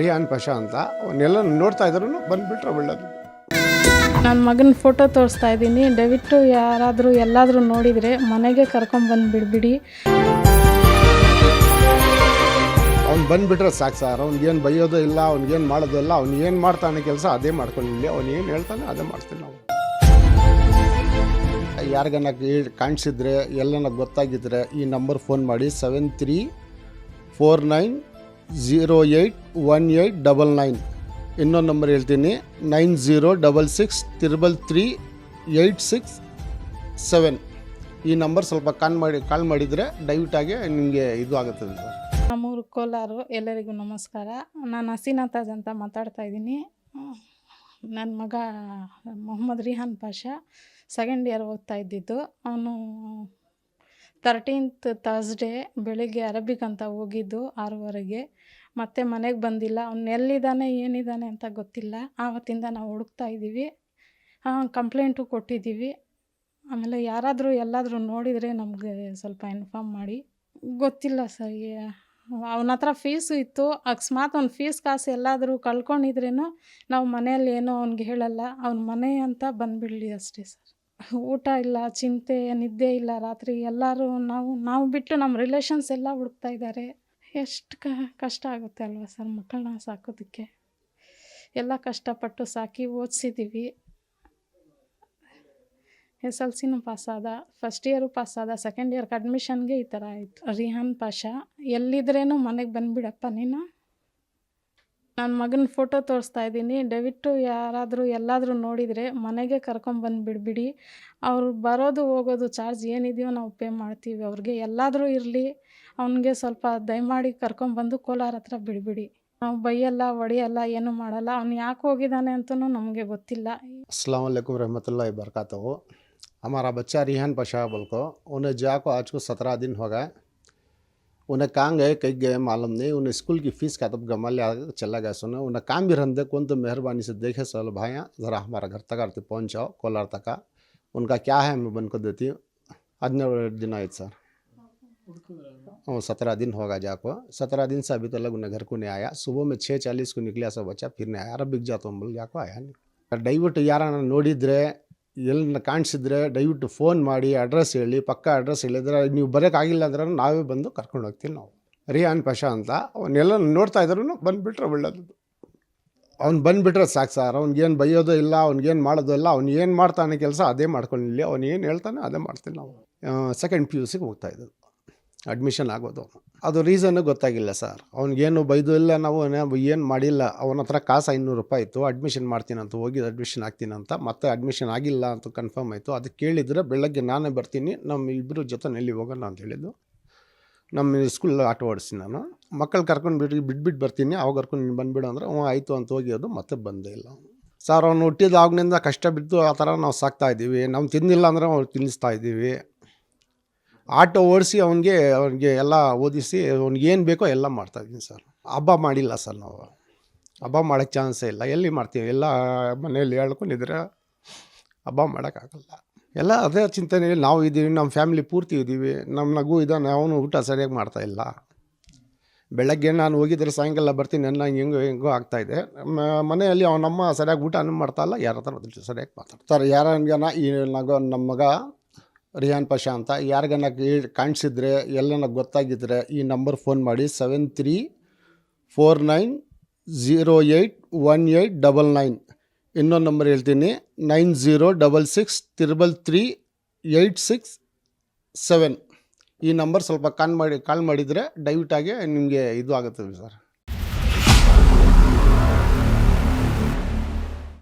Rayon Pasha ಅಂತ. ಅವನ್ನೆಲ್ಲ ನೋಡ್ತಾ ಇದ್ರು ಬಂದುಬಿಟ್ರೆ ಒಳ್ಳೇದು. ನನ್ನ ಮಗನ ಫೋಟೋ ತೋರಿಸ್ತಾ ಇದ್ದೀನಿ. ದಯವಿಟ್ಟು ಯಾರಾದರೂ ಎಲ್ಲಾದರೂ ನೋಡಿದರೆ ಮನೆಗೆ ಕರ್ಕೊಂಬಂದು ಬಿಡ್ಬಿಡಿ ಅವ್ನು ಬಂದುಬಿಟ್ರೆ ಸಾಕು ಸರ್. ಅವ್ನಿಗೇನು ಬೈಯೋದು ಇಲ್ಲ ಅವ್ನಿಗೇನು ಮಾಡೋದು ಇಲ್ಲ ಅವ್ನು ಏನು ಮಾಡ್ತಾನೆ ಕೆಲಸ ಅದೇ ಮಾಡ್ಕೊಂಡಿಲ್ಲ ಅವ್ನು ಏನು ಹೇಳ್ತಾನೆ ಅದೇ ಮಾಡ್ತೀನಿ ನಾವು ಯಾರಿಗನ್ನ ಕಾಣಿಸಿದ್ರೆ ಎಲ್ಲನ ಗೊತ್ತಾಗಿದ್ರೆ ಈ ನಂಬರ್ ಫೋನ್ ಮಾಡಿ seven three four nine zero eight one eight double nine ಇನ್ನೊಂದು ನಂಬರ್ ಹೇಳ್ತೀನಿ nine zero double six triple three eight six seven ಈ ನಂಬರ್ ಸ್ವಲ್ಪ ಕಾಲ್ ಮಾಡಿ ಕಾಲ್ ಮಾಡಿದರೆ ದಯವಿಟ್ಟಾಗಿ ನಿಮಗೆ ಇದು ಆಗುತ್ತದೆ ಸರ್. ನಮ್ಮೂರು ಕೋಲಾರು, ಎಲ್ಲರಿಗೂ ನಮಸ್ಕಾರ. ನಾನು ಹಸೀನಾ ತಾಜ್ ಅಂತ ಮಾತಾಡ್ತಾ ಇದ್ದೀನಿ. ನನ್ನ ಮಗ ಮೊಹಮ್ಮದ್ ರಿಹಾನ್ ಪಾಷಾ ಸೆಕೆಂಡ್ ಇಯರ್ ಓದ್ತಾ ಇದ್ದಿದ್ದು. ಅವನು ತರ್ಟೀನ್ತ್ ಥರ್ಸ್ಡೇ ಬೆಳಿಗ್ಗೆ ಅರಬಿಕ್ ಅಂತ ಹೋಗಿದ್ದು ಆರೂವರೆಗೆ. ಮತ್ತೆ ಮನೆಗೆ ಬಂದಿಲ್ಲ. ಅವ್ನು ಎಲ್ಲಿದ್ದಾನೆ, ಏನಿದ್ದಾನೆ ಅಂತ ಗೊತ್ತಿಲ್ಲ. ಆವತ್ತಿಂದ ನಾವು ಹುಡುಕ್ತಾ ಇದ್ದೀವಿ. ಕಂಪ್ಲೇಂಟು ಕೊಟ್ಟಿದ್ದೀವಿ. ಆಮೇಲೆ ಯಾರಾದರೂ ಎಲ್ಲಾದರೂ ನೋಡಿದರೆ ನಮಗೆ ಸ್ವಲ್ಪ ಇನ್ಫಾರ್ಮ್ ಮಾಡಿ. ಗೊತ್ತಿಲ್ಲ ಸರ್ ಅವನ ಹತ್ರ ಫೀಸು ಇತ್ತು. ಅಕಸ್ಮಾತ್ ಅವ್ನ ಫೀಸ್ ಕಾಸು ಎಲ್ಲಾದರೂ ಕಳ್ಕೊಂಡಿದ್ರೇನು ನಾವು ಮನೆಯಲ್ಲಿ ಏನೋ ಅವ್ನಿಗೆ ಹೇಳಲ್ಲ. ಅವ್ನ ಮನೆ ಅಂತ ಬಂದುಬಿಡಲಿ ಅಷ್ಟೇ ಸರ್. ಊಟ ಇಲ್ಲ, ಚಿಂತೆ, ನಿದ್ದೆ ಇಲ್ಲ ರಾತ್ರಿ. ಎಲ್ಲರೂ ನಾವು ನಾವು ಬಿಟ್ಟು ನಮ್ಮ ರಿಲೇಷನ್ಸ್ ಎಲ್ಲ ಹುಡುಕ್ತಾ ಇದ್ದಾರೆ. ಎಷ್ಟು ಕಷ್ಟ ಆಗುತ್ತೆ ಅಲ್ವಾ ಸರ್ ಮಕ್ಕಳನ್ನ ಸಾಕೋದಕ್ಕೆ? ಎಲ್ಲ ಕಷ್ಟಪಟ್ಟು ಸಾಕಿ ಓದಿಸಿದ್ದೀವಿ. ಎಸ್ ಎಲ್ ಸಿನೂ ಪಾಸಾದ ಫಸ್ಟ್ ಇಯರು ಪಾಸಾದ ಸೆಕೆಂಡ್ ಇಯರ್ಗೆ ಅಡ್ಮಿಷನ್ಗೆ ಈ ಥರ ಆಯಿತು. ರಿಹಾನ್ ಪಾಷಾ, ಎಲ್ಲಿದ್ರೇನು ಮನೆಗೆ ಬಂದುಬಿಡಪ್ಪ ನೀನು? ನನ್ನ ಮಗನ ಫೋಟೋ ತೋರಿಸ್ತಾ ಇದ್ದೀನಿ ದಯವಿಟ್ಟು ಯಾರಾದರೂ ಎಲ್ಲಾದರೂ ನೋಡಿದರೆ ಮನೆಗೆ ಕರ್ಕೊಂಬಂದು ಬಿಡ್ಬಿಡಿ ಅವ್ರು ಬರೋದು ಹೋಗೋದು ಚಾರ್ಜ್ ಏನಿದೆಯೋ ನಾವು ಪೇ ಮಾಡ್ತೀವಿ ಅವ್ರಿಗೆ ಎಲ್ಲಾದರೂ ಇರಲಿ ಅವನಿಗೆ ಸ್ವಲ್ಪ ದಯಮಾಡಿ ಕರ್ಕೊಂಬಂದು ಕೋಲಾರ ಹತ್ರ ಬಿಡ್ಬಿಡಿ ನಾವು ಬೈಯಲ್ಲ ಹೊಡೆಯಲ್ಲ ಏನೂ ಮಾಡಲ್ಲ ಅವ್ನು ಯಾಕೆ ಹೋಗಿದ್ದಾನೆ ಅಂತಲೂ ನಮಗೆ ಗೊತ್ತಿಲ್ಲ अस्सलाम वालेकुम रहमतुल्लाहि वरकatuh हमारा बच्चा रिहान पशा बोल को उन्हें जा को आज को सत्रह दिन हो गए उन्हें कहाँ गए, कहीं गए मालूम नहीं। उन्हें स्कूल की फ़ीस का तब गमा लिया चला गया सुना। उन्हें काम भी रंधे कौन तो मेहरबानी से देखे, सोलो भाई ज़रा हमारा घर तक आते पहुँचाओ कोलार तक उनका क्या है, मैं बनकर देती हूँ। अदने दिन आए सर। हाँ सत्रह दिन होगा जाको। सत्रह दिन से अभी तो तक उन्हें घर को नहीं आया। सुबह में छः चालीस को निकलिया सब बच्चा, फिर नहीं आया। रबिक जाता हूँ, बोल जाको आया नहीं। डाइवर्ट यार ನೋಡಿದರೆ ಎಲ್ಲಿ ಕಾಣಿಸಿದ್ರೆ ದಯವಿಟ್ಟು ಫೋನ್ ಮಾಡಿ ಅಡ್ರೆಸ್ ಹೇಳಿ, ಪಕ್ಕ ಅಡ್ರೆಸ್ ಹೇಳಿದ್ರೆ ನೀವು ಬರೋಕ್ಕಾಗಿಲ್ಲ ಅಂದ್ರೆ ನಾವೇ ಬಂದು ಕರ್ಕೊಂಡು ಹೋಗ್ತೀವಿ ನಾವು. ರಿಯಾನ್ ಪಶಾ ಅಂತ ಅವನ್ನೆಲ್ಲ ನೋಡ್ತಾ ಇದ್ರು ಬಂದುಬಿಟ್ರೆ ಒಳ್ಳೆಯದು ಅವ್ನು ಬಂದುಬಿಟ್ರೆ ಸಾಕು ಸರ್, ಅವ್ನಿಗೇನು ಬೈಯೋದು ಇಲ್ಲ, ಅವ್ನಿಗೇನು ಮಾಡೋದು ಇಲ್ಲ, ಅವ್ನು ಏನು ಮಾಡ್ತಾನೆ ಕೆಲಸ ಅದೇ ಮಾಡ್ಕೊಂಡಿಲ್ಲ ಅವ್ನು ಏನು ಹೇಳ್ತಾನೆ ಅದೇ ಮಾಡ್ತೀನಿ ನಾವು. ಸೆಕೆಂಡ್ ಪಿ ಯು ಸಿಗೆ ಹೋಗ್ತಾ ಇದ್ದದ್ದು. ಅಡ್ಮಿಷನ್ ಆಗೋದು. ಅದು ರೀಸನ್ನು ಗೊತ್ತಾಗಿಲ್ಲ ಸರ್ ಅವ್ನಿಗೇನು ಬೈದು ಇಲ್ಲ, ನಾವು ಏನು ಮಾಡಿಲ್ಲ, ಅವನ ಹತ್ರ ಕಾಸು ಐನೂರು ರೂಪಾಯಿ ಇತ್ತು ಅಡ್ಮಿಷನ್ ಮಾಡ್ತೀನಿ ಅಂತ ಹೋಗಿ ಅಡ್ಮಿಷನ್ ಆಗ್ತೀನಂತ ಮತ್ತೆ ಅಡ್ಮಿಷನ್ ಆಗಿಲ್ಲ ಅಂತ ಕನ್ಫರ್ಮ್ ಆಯಿತು. ಅದು ಕೇಳಿದರೆ ಬೆಳಗ್ಗೆ ನಾನೇ ಬರ್ತೀನಿ ನಮ್ಮ ಇಬ್ಬರು ಜೊತೆಯಲ್ಲಿ ಹೋಗೋಣ ಅಂತ ಹೇಳಿದ್ದು. ನಮ್ಮ ಸ್ಕೂಲ್ ಆಟೋ ಓಡಿಸ್ತೀನಿ ನಾನು. ಮಕ್ಕಳು ಕರ್ಕೊಂಡು ಬಿಟ್ಟು ಬಿಟ್ಬಿಟ್ಟು ಬರ್ತೀನಿ, ಅವಾಗ ಕರ್ಕೊಂಡು ನೀನು ಬಂದುಬಿಡು ಅಂದರೆ ಹ್ಞೂ ಆಯಿತು ಅಂತ ಹೋಗಿ ಅದು ಮತ್ತೆ ಬಂದೇ ಇಲ್ಲ. ಸರ್ ಅವ್ನು ಹುಟ್ಟಿದಾಗ್ನಿಂದ ಕಷ್ಟ ಬಿದ್ದು ಆ ಥರ ನಾವು ಸಾಕ್ತಾ ಇದ್ದೀವಿ. ನಾವು ತಿಂದಿಲ್ಲ ಅಂದರೆ ಅವ್ರು ತಿನ್ನಿಸ್ತಾ ಇದ್ದೀವಿ. ಆಟೋ ಓಡಿಸಿ ಅವನಿಗೆ ಅವನಿಗೆ ಎಲ್ಲ ಓದಿಸಿ ಅವ್ನಿಗೆ ಏನು ಬೇಕೋ ಎಲ್ಲ ಮಾಡ್ತಾಯಿದ್ದೀನಿ ಸರ್. ಹಬ್ಬ ಮಾಡಿಲ್ಲ ಸರ್ ನಾವು. ಹಬ್ಬ ಮಾಡೋಕ್ಕೆ ಚಾನ್ಸೇ ಇಲ್ಲ. ಎಲ್ಲಿ ಮಾಡ್ತೀವಿ? ಎಲ್ಲ ಮನೆಯಲ್ಲಿ ಹೇಳ್ಕೊಂಡಿದ್ರೆ ಹಬ್ಬ ಮಾಡೋಕ್ಕಾಗಲ್ಲ. ಎಲ್ಲ ಅದೇ ಚಿಂತನೆ ನಾವು ಇದ್ದೀವಿ, ನಮ್ಮ ಫ್ಯಾಮಿಲಿ ಪೂರ್ತಿ ಇದ್ದೀವಿ. ನಮ್ಮ ನಗು ಇದ್ದಾನೆ ಅವನು ಊಟ ಸರಿಯಾಗಿ ಮಾಡ್ತಾ ಇಲ್ಲ. ಬೆಳಗ್ಗೆ ನಾನು ಹೋಗಿದ್ರೆ ಸಾಯಂಕಾಲ ಬರ್ತೀನಿ ನನ್ನ ಹೆಂಗೋ ಹೆಂಗೋ ಆಗ್ತಾಯಿದೆ ಮನೆಯಲ್ಲಿ ಅವನಮ್ಮ ಸರಿಯಾಗಿ ಊಟನೂ ಮಾಡ್ತಾ ಇಲ್ಲ, ಯಾರ ಹತ್ರ ಸರಿಯಾಗಿ ಮಾತಾಡ್ತಾರೆ ಯಾರ ಈ ನಗ, ನಮ್ಮ ಮಗ ರಿಯಾನ್ ಪಾಷಾ ಅಂತ ಯಾರಿಗನ್ನ ಕಾಣಿಸಿದ್ರೆ, ಎಲ್ಲನ ಗೊತ್ತಾಗಿದ್ರೆ ಈ ನಂಬರ್ ಫೋನ್ ಮಾಡಿ seven three four nine zero eight one eight double nine. ಇನ್ನೊಂದು ನಂಬರ್ ಹೇಳ್ತೀನಿ, nine zero double six triple three eight six seven. ಈ ನಂಬರ್ ಸ್ವಲ್ಪ ಕಾಲ್ ಮಾಡಿ ಕಾಲ್ ಮಾಡಿದರೆ ದಯವಿಟ್ಟಾಗಿ ನಿಮಗೆ ಇದು ಆಗುತ್ತದೆ ಸರ್.